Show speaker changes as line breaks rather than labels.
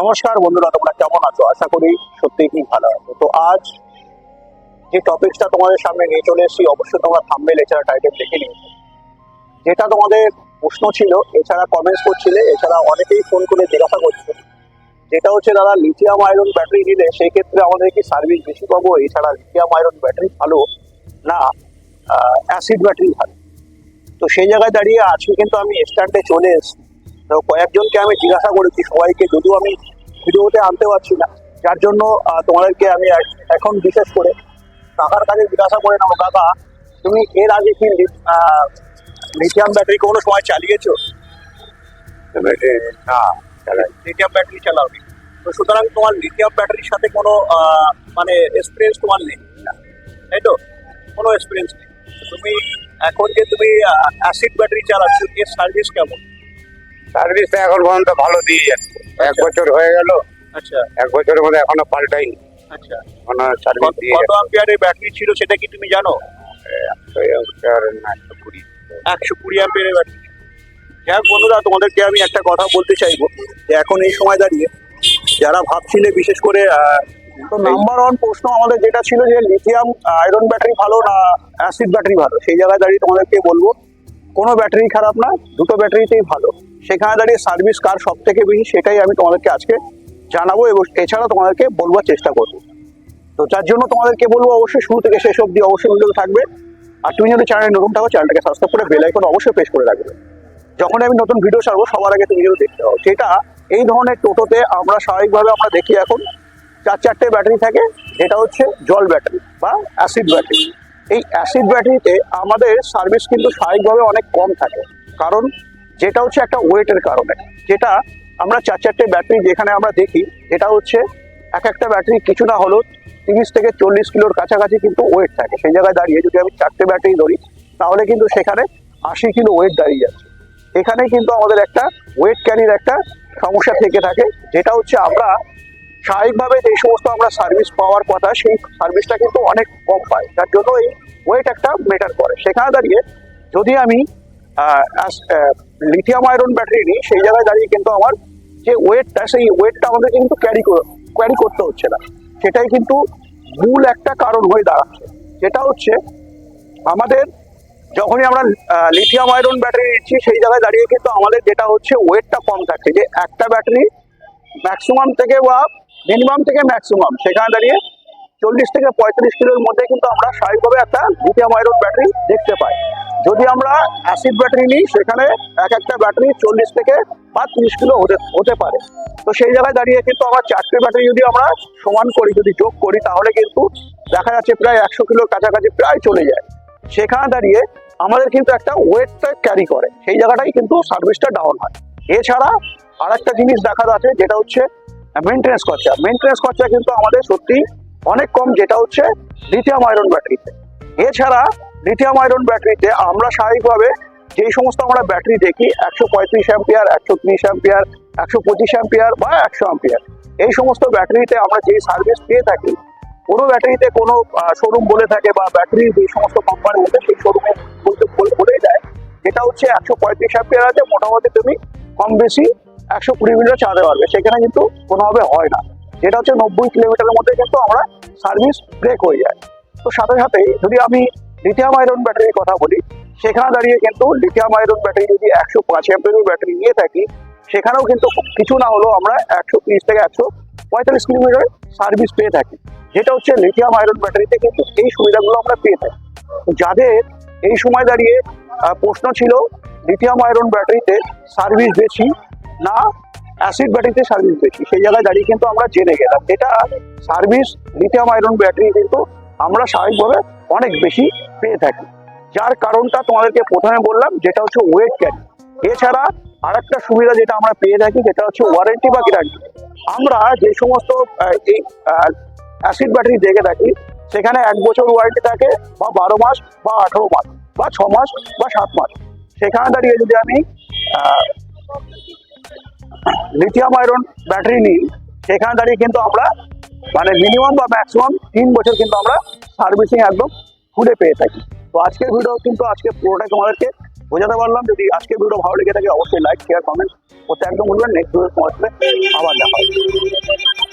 নমস্কার বন্ধুরা, তোমরা কেমন আছো? আশা করি সত্যিই খুব ভালো আছো। তো আজ যে টপিকসটা তোমাদের সামনে নিয়ে চলে এসেছি, অবশ্যই তোমরা থাম্বেল এছাড়া টাইটেল দেখে নিয়েছো যেটা তোমাদের প্রশ্ন ছিল, এছাড়া কমেন্টস করছিলে, এছাড়া অনেকেই ফোন করে জিজ্ঞাসা করছে। যেটা হচ্ছে, দাদা লিথিয়াম আয়রন ব্যাটারি নিলে সেই ক্ষেত্রে আমাদের কি সার্ভিস বেশি পাবো? এছাড়া লিথিয়াম আয়রন ব্যাটারি ভালো না অ্যাসিড ব্যাটারি ভালো? তো সেই জায়গায় দাঁড়িয়ে আজকে কিন্তু আমি স্ট্যান্ডে চলে এসেছি। তো কয়েকজনকে আমি জিজ্ঞাসা করেছি সবাইকে, যদিও আমি ভিডিওতে আনতে পারছি না। যার জন্য তোমাদেরকে আমি এখন বিশেষ করে কাকার কাছে জিজ্ঞাসা করে নেব কাকা তুমি এর আগে কি লিথিয়াম ব্যাটারি কোনো সময় চালিয়েছো?
না
লিথিয়াম ব্যাটারি চালাওনি তো সুতরাং তোমার লিথিয়াম ব্যাটারির সাথে কোনো মানে এক্সপিরিয়েন্স তোমার নেই। তাই তো? কোনো এক্সপিরিয়েন্স নেই। তুমি এখন যে তুমি অ্যাসিড ব্যাটারি চালাচ্ছ, এর সার্ভিস কেমন?
সার্ভিসটা এখন পর্যন্ত ভালো দিয়ে যাচ্ছে। এক বছর হয়ে গেল
আচ্ছা।
এক বছরের মধ্যে এখনও পাল্টাই
আচ্ছা।
এখনও সার্ভিস দিয়ে
কত অ্যাম্পিয়ারের ব্যাটারি ছিল সেটা কি তুমি জানো?
একশো কুড়ি।
একশো কুড়ি অ্যাম্পিয়ারের ব্যাটারি বন্ধুরা তোমাদেরকে আমি একটা কথা বলতে চাইব যে এখন এই সময় দাঁড়িয়ে যারা ভাবছিলে বিশেষ করে তো নাম্বার ওয়ান প্রশ্ন আমাদের যেটা ছিল যে লিথিয়াম আয়রন ব্যাটারি ভালো না অ্যাসিড ব্যাটারি ভালো? সেই জায়গায় দাঁড়িয়ে তোমাদেরকে বলব কোনো ব্যাটারি খারাপ না, দুটো ব্যাটারিতেই ভালো। সেখানে দাঁড়িয়ে সার্ভিস কার সব থেকে বেশি সেটাই আমি তোমাদেরকে আজকে জানাব এবং এছাড়া তোমাদেরকে বলবার চেষ্টা করব। তো যার জন্য তোমাদেরকে বলব অবশ্যই শুরু থেকে শেষ অবধি অবশ্যই ভিডিও থাকবে। আর তুমি যদি চ্যানেলে নতুন থাকো চ্যানেলটাকে সাবস্ক্রাইব করে বেল আইকন অবশ্যই প্রেস করে রাখবে। যখন আমি নতুন ভিডিও ছাড়বো, সবার আগে তুমি ভিডিও দেখতে পাবো যেটা এই ধরনের টোটোতে আমরা স্বাভাবিকভাবে আমরা দেখি এখন, চার চারটে ব্যাটারি থাকে, যেটা হচ্ছে জল ব্যাটারি বা অ্যাসিড ব্যাটারি। এই অ্যাসিড ব্যাটারিতে আমাদের সার্ভিস কিন্তু স্বাভাবিকভাবে অনেক কম থাকে। কারণ যেটা হচ্ছে একটা ওয়েটের কারণে। যেটা আমরা চার চারটে ব্যাটারি যেখানে আমরা দেখি, এটা হচ্ছে এক একটা ব্যাটারি কিছু না হলেও তিরিশ থেকে চল্লিশ কিলোর কাছাকাছি কিন্তু ওয়েট থাকে। সেই জায়গায় দাঁড়িয়ে যদি আমি চারটে ব্যাটারি ধরি, তাহলে কিন্তু সেখানে আশি কিলো ওয়েট দাঁড়িয়ে যাচ্ছে। এখানে কিন্তু আমাদের একটা ওয়েট ক্যারির একটা সমস্যা থেকে থাকে, যেটা হচ্ছে আমরা স্বাভাবিকভাবে যে সমস্ত আমরা সার্ভিস পাওয়ার কথা, সেই সার্ভিসটা কিন্তু অনেক কম পাই। তার জন্য এই ওয়েট একটা মেটার করে। সেখানে দাঁড়িয়ে যদি আমি লিথিয়াম আয়রন ব্যাটারি নিই, সেই জায়গায় দাঁড়িয়ে কিন্তু আমার যে ওয়েটটা সেই ওয়েটটা আমাদের কিন্তু ক্যারি ক্যারি করতে হচ্ছে না। সেটাই কিন্তু মূল একটা কারণ হয়ে দাঁড়াচ্ছে। যেটা হচ্ছে আমাদের যখনই আমরা লিথিয়াম আয়রন ব্যাটারি নিচ্ছি, সেই জায়গায় দাঁড়িয়ে কিন্তু আমাদের যেটা হচ্ছে ওয়েটটা কম থাকছে। যে একটা ব্যাটারি ম্যাক্সিমাম থেকে বা মিনিমাম থেকে ম্যাক্সিমাম সেখানে দাঁড়িয়ে চল্লিশ থেকে পঁয়ত্রিশ কিলোর মধ্যে কিন্তু আমরা স্বাভাবিকভাবে একটা লিথিয়াম আয়রন ব্যাটারি দেখতে পাই। যদি আমরা অ্যাসিড ব্যাটারি নিই, সেখানে এক একটা ব্যাটারি চল্লিশ থেকে বা তিরিশ কিলো হতে হতে পারে। তো সেই জায়গায় দাঁড়িয়ে কিন্তু আমার চারটে ব্যাটারি যদি আমরা সমান করি, যদি যোগ করি, তাহলে কিন্তু দেখা যাচ্ছে প্রায় একশো কিলোর কাছাকাছি প্রায় চলে যায়। সেখানে দাঁড়িয়ে আমাদের কিন্তু একটা ওয়েটটা ক্যারি করে। সেই জায়গাটাই কিন্তু সার্ভিসটা ডাউন হয়। এছাড়া আর একটা জিনিস দেখা যাচ্ছে, যেটা হচ্ছে মেনটেন্স খরচা। মেনটেন্স খরচা কিন্তু আমাদের সত্যি অনেক কম, যেটা হচ্ছে লিথিয়াম আয়রন ব্যাটারিতে এছাড়া লিথিয়াম আয়রন ব্যাটারিতে আমরা স্বাভাবিকভাবে যেই সমস্ত আমরা ব্যাটারি দেখি, একশো পঁয়ত্রিশ অ্যাম্পিয়ার একশো ত্রিশ অ্যাম্পিয়ার একশো পঁচিশ অ্যাম্পিয়ার বা একশো অ্যাম্পিয়ার এই সমস্ত ব্যাটারিতে আমরা যেই সার্ভিস পেয়ে থাকি, কোনো ব্যাটারিতে কোনো শোরুম বলে থাকে বা ব্যাটারি যে সমস্ত কোম্পানি আছে, সেই শোরুমে বলতে বলে- দেয় যেটা হচ্ছে একশো পঁয়ত্রিশ অ্যাম্পিয়ার আছে, মোটামুটি তুমি কম বেশি একশো কুড়ি মিটার চালাতে পারবে। সেখানে কিন্তু কোনোভাবে হয় না। যেটা হচ্ছে নব্বই কিলোমিটারের মধ্যে কিন্তু আমরা সার্ভিস ব্রেক হয়ে যায়। তো সাথে সাথে যদি আমি লিথিয়াম আয়রন ব্যাটারির কথা বলি, সেখানে দাঁড়িয়ে কিন্তু লিথিয়াম আয়রন ব্যাটারি যদি একশো পাঁচ অ্যাম্পিয়ারের ব্যাটারি নিয়ে থাকি, সেখানেও কিন্তু কিছু না হলেও আমরা একশো তিরিশ থেকে একশো পঁয়তাল্লিশ কিলোমিটার সার্ভিস পেয়ে থাকি। যেটা হচ্ছে লিথিয়াম আয়রন ব্যাটারিতে কিন্তু এই সুবিধাগুলো আমরা পেয়ে থাকি। যাদের এই সময় দাঁড়িয়ে প্রশ্ন ছিল লিথিয়াম আয়রন ব্যাটারিতে সার্ভিস বেশি না অ্যাসিড ব্যাটারিতে সার্ভিস বেশি সেই জায়গায় দাঁড়িয়ে কিন্তু আমরা জেনে গেলাম। এটা সার্ভিস লিথিয়াম আয়রন ব্যাটারি কিন্তু আমরা স্বাভাবিকভাবে অনেক বেশি পেয়ে থাকি। যার কারণটা তোমাদেরকে প্রথমে বললাম, যেটা হচ্ছে ওয়েট ক্যারি এছাড়া আরেকটা সুবিধা যেটা আমরা পেয়ে থাকি যেটা হচ্ছে ওয়ারেন্টি বা গ্যারান্টি আমরা যে সমস্ত এই অ্যাসিড ব্যাটারি দেখে থাকি, সেখানে এক বছর ওয়ারেন্টি থাকে, বা বারো মাস, বা আঠারো মাস, বা ছ মাস, বা সাত মাস। সেখানে দাঁড়িয়ে যদি আমি লিথিয়াম আয়রন ব্যাটারি নিই, সেখানে দাঁড়িয়ে কিন্তু আমরা মানে মিনিমাম বা ম্যাক্সিমাম তিন বছর কিন্তু আমরা সার্ভিসিং একদম খুলে পেয়ে থাকি। তো আজকের ভিডিও কিন্তু আজকে পুরোটাই তোমাদেরকে বোঝাতে পারলাম। যদি আজকের ভিডিও ভালো লেগে থাকে, অবশ্যই লাইক শেয়ার কমেন্ট করতে একদম বলবেন নেক্সট ভিডিও তোমার আবার দেখা